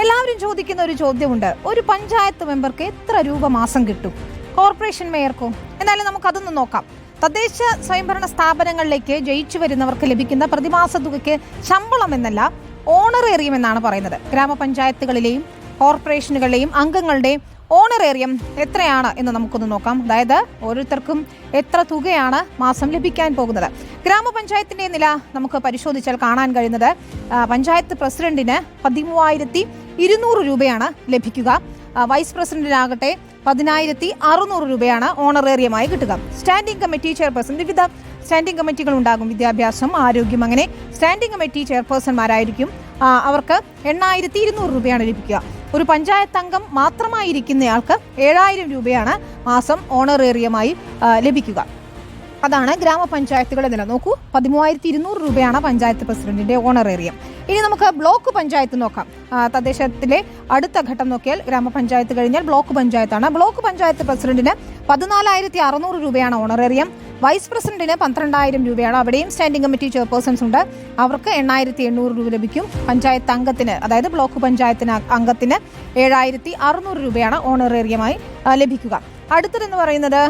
എല്ലാവരും ചോദിക്കുന്ന ഒരു ചോദ്യമുണ്ട്. ഒരു പഞ്ചായത്ത് മെമ്പർക്ക് എത്ര രൂപ മാസം കിട്ടും? കോർപ്പറേഷൻ മേയർക്കോ? നമുക്ക് നമുക്കതൊന്ന് നോക്കാം. തദ്ദേശ സ്വയംഭരണ സ്ഥാപനങ്ങളിലേക്ക് ജയിച്ചു വരുന്നവർക്ക് ലഭിക്കുന്ന പ്രതിമാസ തുകയ്ക്ക് ശമ്പളം എന്നല്ല ഓണറേറിയം എന്നാണ് പറയുന്നത്. ഗ്രാമപഞ്ചായത്തുകളിലെയും കോർപ്പറേഷനുകളിലെയും അംഗങ്ങളുടെയും ഓണറേറിയം എത്രയാണ് എന്ന് നമുക്കൊന്ന് നോക്കാം. അതായത് ഓരോരുത്തർക്കും എത്ര തുകയാണ് മാസം ലഭിക്കാൻ പോകുന്നത്. ഗ്രാമപഞ്ചായത്തിന്റെ നില നമുക്ക് പരിശോധിച്ചാൽ കാണാൻ കഴിയുന്നത് പഞ്ചായത്ത് പ്രസിഡന്റിന് പതിമൂവായിരത്തി ഇരുന്നൂറ് രൂപയാണ് ലഭിക്കുക. വൈസ് പ്രസിഡന്റിനാകട്ടെ പതിനായിരത്തി അറുന്നൂറ് രൂപയാണ് ഓണറേറിയമായി കിട്ടുക. സ്റ്റാൻഡിംഗ് കമ്മിറ്റി ചെയർപേഴ്സൺ വിവിധ സ്റ്റാൻഡിംഗ് കമ്മിറ്റികൾ ഉണ്ടാകും. വിദ്യാഭ്യാസം ആരോഗ്യം അങ്ങനെ സ്റ്റാൻഡിംഗ് കമ്മിറ്റി ചെയർപേഴ്സൺമാരായിരിക്കും അവർക്ക് എണ്ണായിരത്തി ഇരുന്നൂറ് രൂപയാണ് ലഭിക്കുക. ഒരു പഞ്ചായത്ത് അംഗം മാത്രമായിരിക്കുന്നയാൾക്ക് ഏഴായിരം രൂപയാണ് മാസം ഓണറേറിയമായി ലഭിക്കുക. അതാണ് ഗ്രാമപഞ്ചായത്തുകളുടെ നില. നോക്കൂ പതിമൂവായിരത്തി ഇരുന്നൂറ് രൂപയാണ് പഞ്ചായത്ത് പ്രസിഡന്റിന്റെ ഓണറേറിയം. ഇനി നമുക്ക് ബ്ലോക്ക് പഞ്ചായത്ത് നോക്കാം. തദ്ദേശത്തിലെ അടുത്ത ഘട്ടം നോക്കിയാൽ ഗ്രാമപഞ്ചായത്ത് കഴിഞ്ഞാൽ ബ്ലോക്ക് പഞ്ചായത്താണ്. ബ്ലോക്ക് പഞ്ചായത്ത് പ്രസിഡന്റിന് പതിനാലായിരത്തി അറുന്നൂറ് രൂപയാണ് ഓണറേറിയം. വൈസ് പ്രസിഡന്റിന് പന്ത്രണ്ടായിരം രൂപയാണ് അവിടെയും സ്റ്റാൻഡിംഗ് കമ്മിറ്റി ചെയർപേഴ്സൺസ് ഉണ്ട്. അവർക്ക് എണ്ണായിരത്തി എണ്ണൂറ് രൂപ ലഭിക്കും. പഞ്ചായത്ത് അംഗത്തിന് അതായത് ബ്ലോക്ക് പഞ്ചായത്തിന് അംഗത്തിന് ഏഴായിരത്തി അറുന്നൂറ് രൂപയാണ് ഓണറേറിയമായി ലഭിക്കുക. അടുത്തതെന്ന് പറയുന്നത്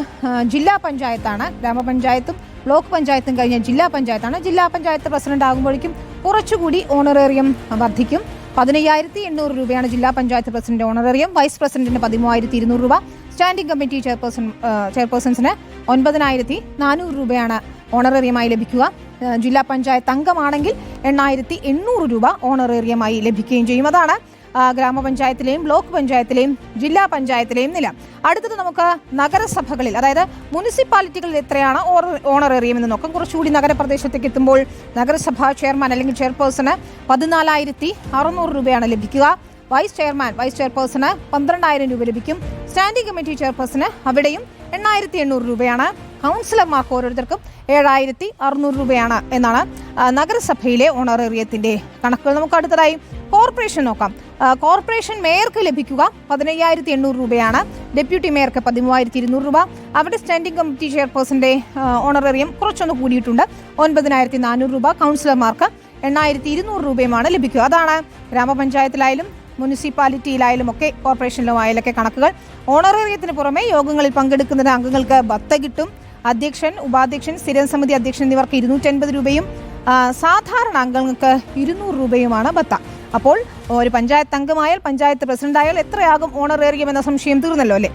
ജില്ലാ പഞ്ചായത്താണ്. ഗ്രാമപഞ്ചായത്തും ബ്ലോക്ക് പഞ്ചായത്തും കഴിഞ്ഞ ജില്ലാ പഞ്ചായത്താണ്. ജില്ലാ പഞ്ചായത്ത് പ്രസിഡന്റ് ആകുമ്പോഴേക്കും കുറച്ചുകൂടി ഓണറേറിയം വർദ്ധിക്കും. പതിനയ്യായിരത്തി എണ്ണൂറ് രൂപയാണ് ജില്ലാ പഞ്ചായത്ത് പ്രസിഡന്റ് ഓണറേറിയം. വൈസ് പ്രസിഡന്റിന് പതിമൂവായിരത്തി ഇരുന്നൂറ് രൂപ. സ്റ്റാൻഡിംഗ് കമ്മിറ്റി ചെയർപേഴ്സൺ ചെയർപേഴ്സൺസിന് ഒൻപതിനായിരത്തി നാനൂറ് രൂപയാണ് ഓണറേറിയമായി ലഭിക്കുക. ജില്ലാ പഞ്ചായത്ത് അംഗമാണെങ്കിൽ എണ്ണായിരത്തി എണ്ണൂറ് രൂപ ഓണറേറിയമായി ലഭിക്കുകയും ചെയ്യും. അതാണ് ഗ്രാമപഞ്ചായത്തിലെയും ബ്ലോക്ക് പഞ്ചായത്തിലെയും ജില്ലാ പഞ്ചായത്തിലെയും നില. അടുത്തത് നമുക്ക് നഗരസഭകളിൽ അതായത് മുനിസിപ്പാലിറ്റികളിൽ എത്രയാണ് ഓണർ എന്ന് നോക്കാം. കുറച്ചുകൂടി നഗരപ്രദേശത്തേക്ക് എത്തുമ്പോൾ നഗരസഭാ ചെയർമാൻ അല്ലെങ്കിൽ ചെയർപേഴ്സണ് പതിനാലായിരത്തി അറുന്നൂറ് രൂപയാണ് ലഭിക്കുക. വൈസ് ചെയർമാൻ വൈസ് ചെയർപേഴ്സണ് പന്ത്രണ്ടായിരം രൂപ ലഭിക്കും. സ്റ്റാൻഡിംഗ് കമ്മിറ്റി ചെയർപേഴ്സണ് അവിടെയും എണ്ണായിരത്തി എണ്ണൂറ് രൂപയാണ് കൗൺസിലർമാർക്ക് ഓരോരുത്തർക്കും ഏഴായിരത്തി അറുന്നൂറ് രൂപയാണ് എന്നാണ് നഗരസഭയിലെ ഓണറേറിയത്തിന്റെ കണക്കുകൾ. നമുക്ക് അടുത്തതായി കോർപ്പറേഷൻ നോക്കാം. കോർപ്പറേഷൻ മേയർക്ക് ലഭിക്കുക പതിനയ്യായിരത്തി എണ്ണൂറ് രൂപയാണ്. ഡെപ്യൂട്ടി മേയർക്ക് പതിമൂവായിരത്തി ഇരുന്നൂറ് രൂപ. അവിടെ സ്റ്റാൻഡിംഗ് കമ്മിറ്റി ചെയർപേഴ്സന്റെ ഓണറേറിയം കുറച്ചൊന്ന് കൂടിയിട്ടുണ്ട്. ഒൻപതിനായിരത്തി നാനൂറ് രൂപ. കൗൺസിലർമാർക്ക് എണ്ണായിരത്തി ഇരുന്നൂറ് രൂപയുമാണ് ലഭിക്കുക. അതാണ് ഗ്രാമപഞ്ചായത്തിലായാലും മുനിസിപ്പാലിറ്റിയിലായാലും ഒക്കെ കോർപ്പറേഷനിലും ആയാലൊക്കെ കണക്കുകൾ. ഓണറേറിയത്തിന് പുറമെ യോഗങ്ങളിൽ പങ്കെടുക്കുന്ന അംഗങ്ങൾക്ക് ബത്ത കിട്ടും. അധ്യക്ഷൻ ഉപാധ്യക്ഷൻ സ്ഥിരം സമിതി അധ്യക്ഷൻ എന്നിവർക്ക് ഇരുന്നൂറ്റൻപത് രൂപയും സാധാരണ അംഗങ്ങൾക്ക് ഇരുന്നൂറ് രൂപയുമാണ് ബത്ത. അപ്പോൾ ഒരു പഞ്ചായത്ത് അംഗമായാൽ പഞ്ചായത്ത് പ്രസിഡന്റായാൽ എത്രയാകും ഓണറേറിയം എന്ന സംശയം തീർന്നല്ലോ അല്ലേ?